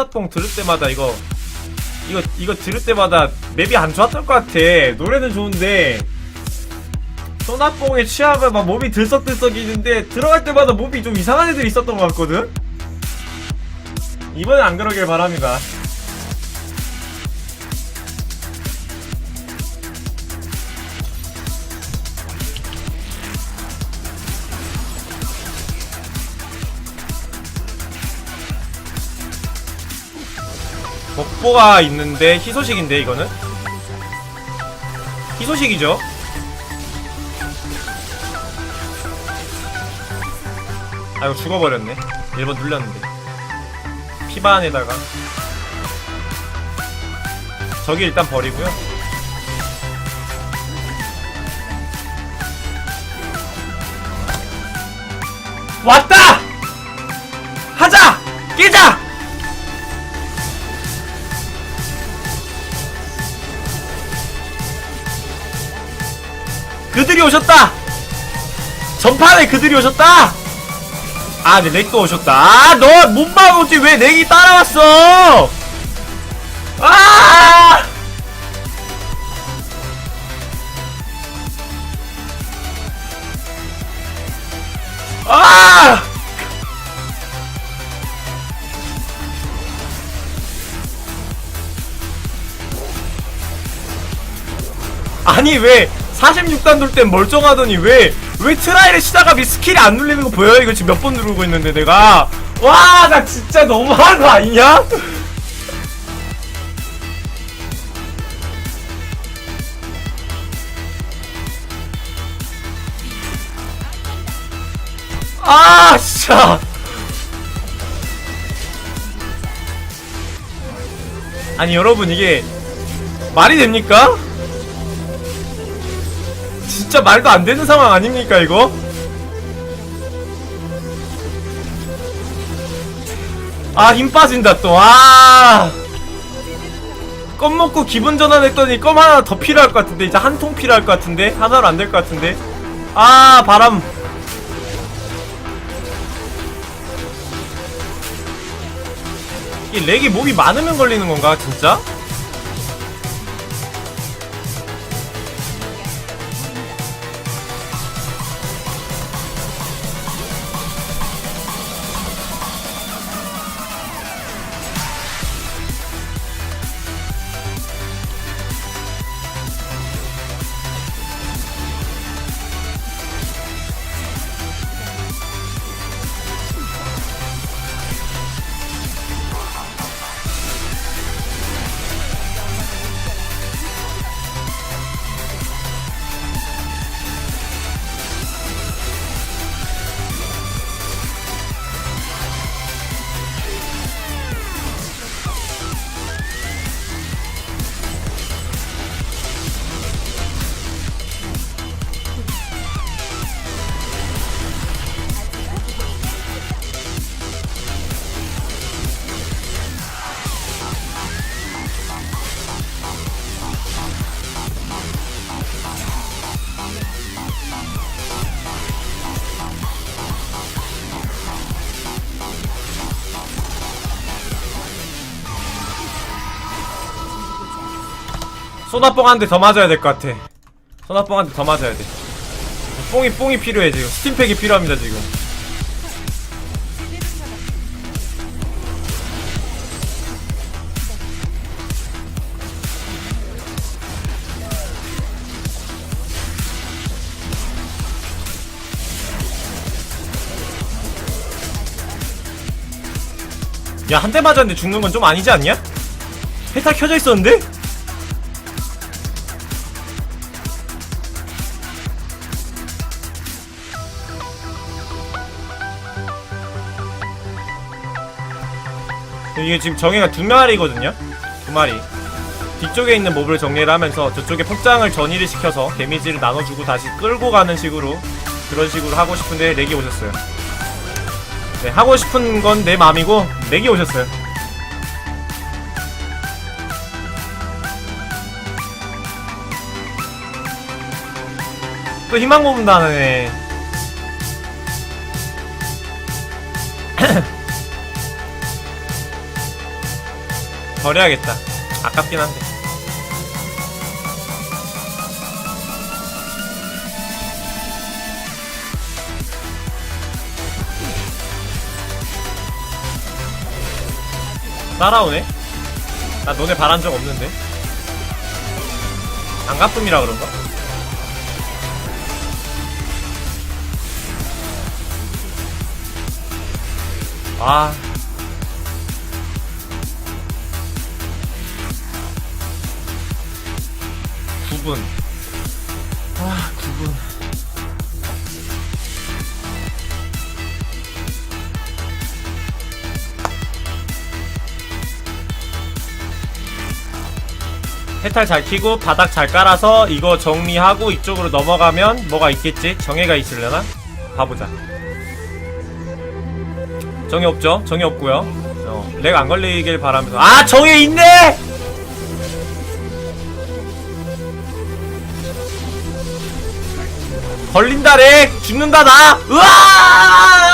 소나뽕 들을 때마다 이거 이거 이거 들을 때마다 맵이 안 좋았던 것 같아. 노래는 좋은데. 소나뽕에 취하면 막 몸이 들썩들썩이는데 들어갈 때마다 몸이 좀 이상한 애들이 있었던 것 같거든? 이번엔 안 그러길 바랍니다 복보가 있는데 희소식인데 이거는 희소식이죠 아이고 죽어버렸네 1번 눌렸는데 피반에다가 저기 일단 버리고요 왔다! 하자! 깨자! 그들이 오셨다! 전판에 그들이 오셨다! 아, 네, 렉도 오셨다. 아, 너못 막았지. 왜 렉이 따라왔어? 아! 아! 아니 왜 46단 돌 땐 멀쩡하더니 왜 왜 트라이를 시작하면 스킬이 안 눌리는 거 보여요? 이거 지금 몇 번 누르고 있는데 내가 와 나 진짜 너무한 거 아니냐? 아 진짜 아니 여러분 이게 말이 됩니까? 진짜 말도 안 되는 상황 아닙니까 이거? 아 힘 빠진다 또아! 껌 먹고 기분 전환했더니 껌 하나 더 필요할 것 같은데. 이제 한 통 필요할 것 같은데. 하나로 안 될 것 같은데. 아 바람. 이 렉이 몸이 많으면 걸리는 건가 진짜? 소나뽕 한대더 맞아야 될 것 같아. 소나뽕 한대더 맞아야 돼. 뽕이 뽕이 필요해 지금. 스팀팩이 필요합니다 지금. 야 한 대 맞았는데 죽는 건 좀 아니지 않냐? 페타 켜져 있었는데? 이게 지금 정예가 두 마리거든요? 두 마리. 뒤쪽에 있는 몹을 정리를 하면서 저쪽에 폭장을 전이를 시켜서 데미지를 나눠주고 다시 끌고 가는 식으로 그런 식으로 하고 싶은데 렉이 오셨어요. 네, 하고 싶은 건 내 맘이고 렉이 오셨어요. 또 희망 고문다네. 버려야겠다 아깝긴 한데 따라오네? 나 너네 바란 적 없는데 안가쁨이라 그런가? 아. 구분 아, 9분. 해탈 잘 키고 바닥 잘 깔아서 이거 정리하고 이쪽으로 넘어가면 뭐가 있겠지? 정해가 있으려나? 봐보자. 정이 없죠? 정이 없고요. 어, 렉 안 걸리길 바라면서 아 정이 있네! 걸린다 렉! 죽는다 나! 으아!